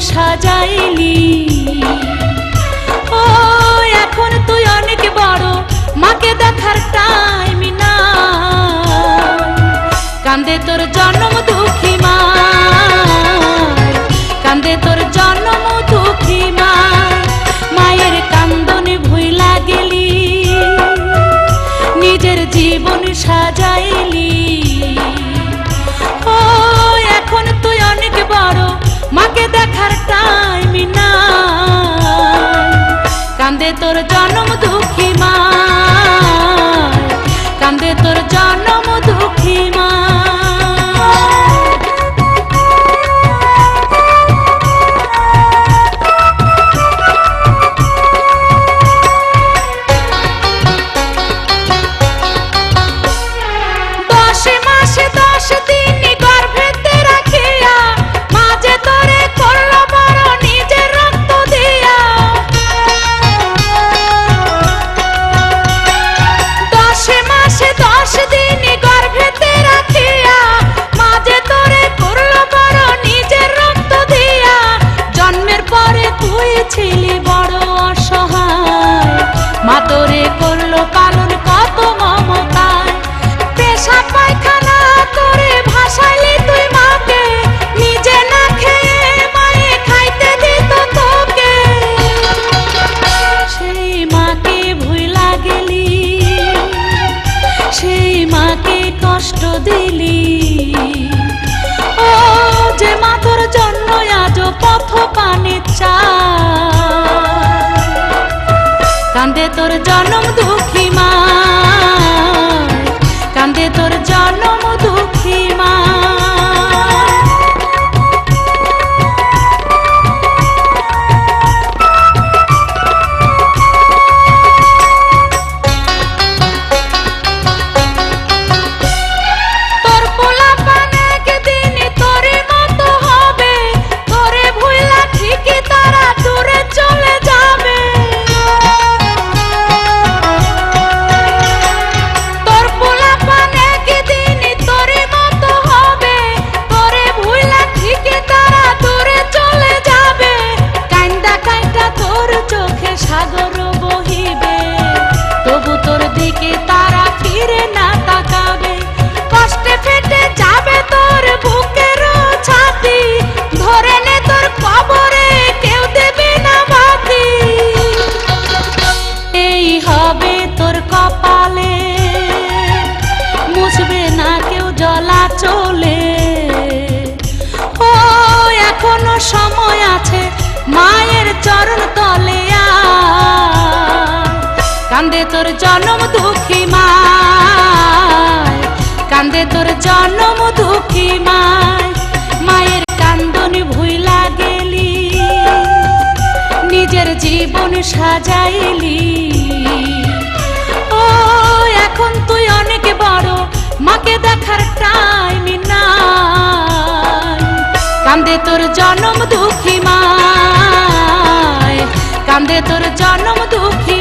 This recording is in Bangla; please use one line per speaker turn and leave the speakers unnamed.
সাজাইলি। ও, এখন তুই অনেক বড়, মাকে দেখার টাইম না কান্দে তোর জন্ম দুঃখী মা। কান্দে তোর জন্ম দুঃখী মা। মায়ের কান্দনে ভুইলা গেলি। নিজের জীবন সাজাইলি। দেখার টাইম না কান্দে তোর করল পালন কত মমতায়। পেশা পায়খানা তোরে ভাসাইলি তুই মাকে, নিজে না খেয়ে মায়ে খাইতে দিত তোকে। সেই মাকে ভুইলা গেলি, সেই মাকে কষ্ট দিলি। তোর জনম দুঃখী সময় আছে, মায়ের চরণ তলে কান্দে তোর জনম দুঃখী মায়। কান্দে তোর জনম দুঃখী মায়। মায়ের কান্দনি ভুইলা গেলি, নিজের জীবন সাজাইলি। ও, এখন তুই তোর জনম দুঃখী মা কান্দে তোর জনম দুঃখী